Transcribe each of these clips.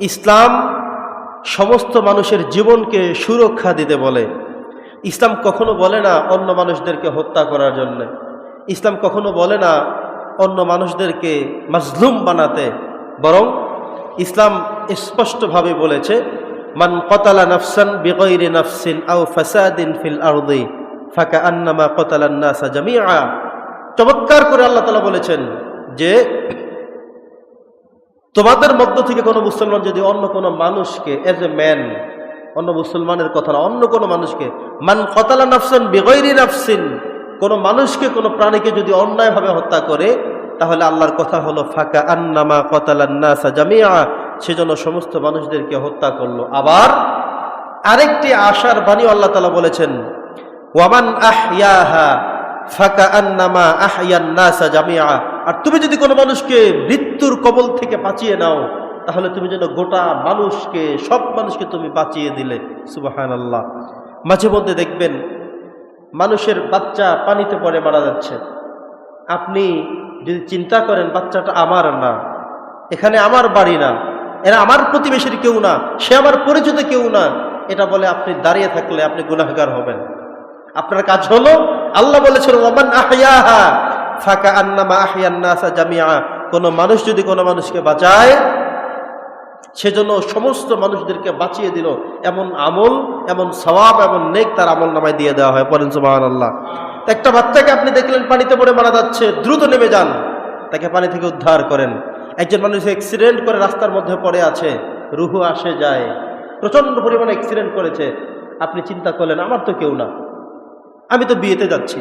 ইসলাম সমস্ত মানুষের জীবনকে সুরক্ষা দিতে বলে। ইসলাম কখনো বলে না অন্য মানুষদেরকে হত্যা করার জন্য। ইসলাম কখনো বলে না অন্য মানুষদেরকে মাজলুম বানাতে। বরং ইসলাম স্পষ্টভাবে বলেছে, মান কতালা নফসান বিগৈরি নফসিন আও ফাসাদিন ফিল আরদি ফাঁকা আন্নামা কতালান নাসা জামিআ। চমৎকার করে আল্লাহ তালা বলেছেন যে তোমাদের মধ্য থেকে কোনো মুসলমান যদি অন্য কোনো মানুষকে এজ এ ম্যান অন্য মুসলমানের কথা না, অন্য কোনো মানুষকে, মান কতালা নাফসান বেগৈরি নাফসিন কোনো মানুষকে, কোনো প্রাণীকে যদি অন্যায়ভাবে হত্যা করে, তাহলে আল্লাহর কথা হলো, ফাঁকা আন্নামা কতালান্নাসা জামিয়া সেজন্য সমস্ত মানুষদেরকে হত্যা করল। আবার আরেকটি আশার বাণী আল্লাহ তালা বলেছেন ওয়ামান আহয়াহা ফাঁকা আন্নামা আহয়ান্নাসা জামিয়া আর তুমি যদি কোনো মানুষকে মৃত্যুর কবল থেকে বাঁচিয়ে নাও, তাহলে তুমি যেন গোটা মানুষকে, সব মানুষকে তুমি বাঁচিয়ে দিলে। সুবাহান আল্লাহ মাঝে মধ্যে দেখবেন, মানুষের বাচ্চা পানিতে পড়ে মারা যাচ্ছে। আপনি যদি চিন্তা করেন, বাচ্চাটা আমার না, এখানে আমার বাড়ি না, এরা আমার প্রতিবেশীর কেউ না, সে আমার পরিচিত কেউ না, এটা বলে আপনি দাঁড়িয়ে থাকলে আপনি গুনাহগার হবেন। আপনার কাজ হলো, আল্লাহ বলেছেন ওমান আহিয়াহা ফাঁকা আন্নামা আহিয়ান্নাসা জামিয়া কোনো মানুষ যদি কোনো মানুষকে বাঁচায়, সেজন্য সমস্ত মানুষদেরকে বাঁচিয়ে দিল। এমন আমল, এমন সওয়াব, এমন নেক তার আমল নামায় দিয়ে দেওয়া হয়। পরেন সুবাহ আল্লাহ একটা বাচ্চাকে আপনি দেখলেন পানিতে পড়ে মারা যাচ্ছে, দ্রুত নেমে যান। তাকে পানি থেকে উদ্ধার করেন। একজন মানুষ অ্যাক্সিডেন্ট করে রাস্তার মধ্যে পড়ে আছে, রুহু আসে যায়। প্রচণ্ড পরিমাণে অ্যাক্সিডেন্ট করেছে। আপনি চিন্তা করলেন, আমার তো কেউ না। আমি তো বিয়েতে যাচ্ছি।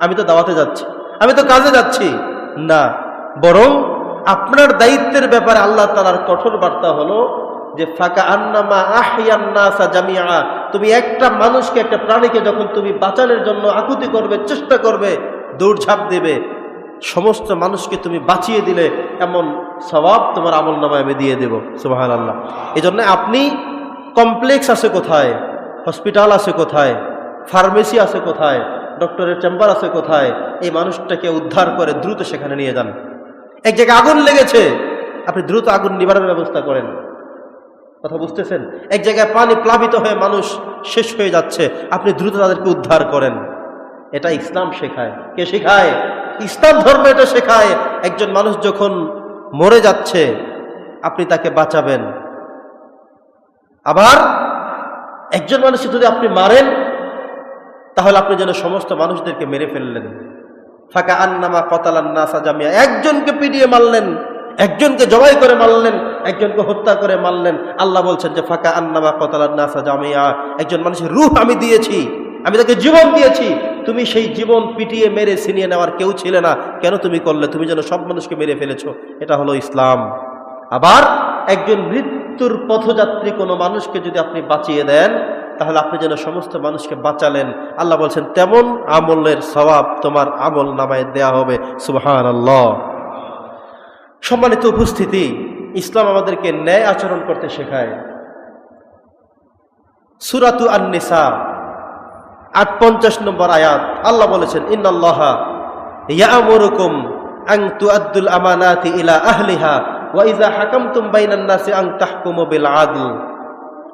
আমি তো দাওয়াতে যাচ্ছি। আমি তো কাজে যাচ্ছি। না, বরং আপনার দায়িত্বের ব্যাপারে আল্লাহ তালার কঠোর বার্তা হলো যে, ফাঁকা আন্নামা আহিয়ান্নাসা জামিয়া তুমি একটা মানুষকে, একটা প্রাণীকে যখন তুমি বাঁচানোর জন্য আকুতি করবে, চেষ্টা করবে, দৌড়ঝাঁপ দেবে, সমস্ত মানুষকে তুমি বাঁচিয়ে দিলে এমন স্বভাব তোমার আমল নামায় আমি দিয়ে দেবো। সুবাহান আল্লাহ এই জন্য আপনি কমপ্লেক্স আছে কোথায়? হসপিটাল আছে কোথায়? ফার্মেসি আছে কোথায়? ডক্টরের চেম্বার আছে কোথায়? এই মানুষটাকে উদ্ধার করে দ্রুত সেখানে নিয়ে যান। এক জায়গায় আগুন লেগেছে। আপনি দ্রুত আগুন নিবারণের ব্যবস্থা করেন। কথা বুঝতেছেন? এক জায়গায় পানি প্লাবিত হয়ে মানুষ শেষ হয়ে যাচ্ছে। আপনি দ্রুত তাদেরকে উদ্ধার করেন। এটা ইসলাম শেখায়। কে শেখায়? ইসলাম ধর্ম এটা শেখায়। একজন মানুষ যখন মরে যাচ্ছে, আপনি তাকে বাঁচাবেন। আবার একজন মানুষ যদি আপনি মারেন তাহলে আপনি যেন সমস্ত মানুষদেরকে মেরে ফেললেন। ফাঁকা আন্নামা কতালান্নাসা জামিয়া। একজনকে পিটিয়ে মারলেন, একজনকে জবাই করে মারলেন, একজনকে হত্যা করে মারলেন। আল্লাহ বলছেন যে, ফাঁকা আন্নামা কতালান্নাসা জামিয়া, একজন মানুষের রূহ আমি দিয়েছি, আমি তাকে জীবন দিয়েছি। তুমি সেই জীবন পিটিয়ে মেরে ছিনিয়ে নেওয়ার কেউ ছিলে না। কেন তুমি করলে? তুমি যেন সব মানুষকে মেরে ফেলেছো। এটা হলো ইসলাম। আবার একজন মৃত্যুর পথযাত্রী কোনো মানুষকে যদি আপনি বাঁচিয়ে দেন তাহলে আপনি যেন সমস্ত মানুষকে বাঁচালেন। আল্লাহ বলছেন, তেমন আমলের স্বভাব তোমার আমল নামায় দেয়া হবে। সুবহান আল্লাহ সম্মানিত উপস্থিতি, ইসলাম আমাদেরকে ন্যায় আচরণ করতে শেখায়। সুরাতু আন্নিসা আট পঞ্চাশ নম্বর আয়াত। আল্লাহ বলেছেন, ইন্নাল্লাহা ইয়ামুরুকুম আং তুআদ্দুল আমানাতি ইলা আহলিহা, ওয়া ইযা হাকামতুম বাইনান নাসি আং তাহকুমু বিল আদল।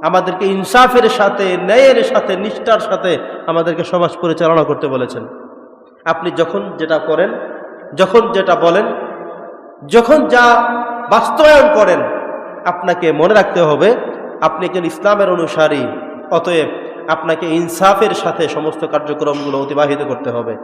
আমাদেরকে ইনসাফের সাথে, ন্যায়ের সাথে, নিষ্ঠার সাথে আমাদেরকে সমাজ পরিচালনা করতে বলেছেন। আপনি যখন যেটা করেন, যখন যেটা বলেন, যখন যা বাস্তবায়ন করেন, আপনাকে মনে রাখতে হবে, আপনি একজন ইসলামের অনুসারী, অতএব আপনাকে ইনসাফের সাথে সমস্ত কার্যক্রমগুলো অতিবাহিত করতে হবে।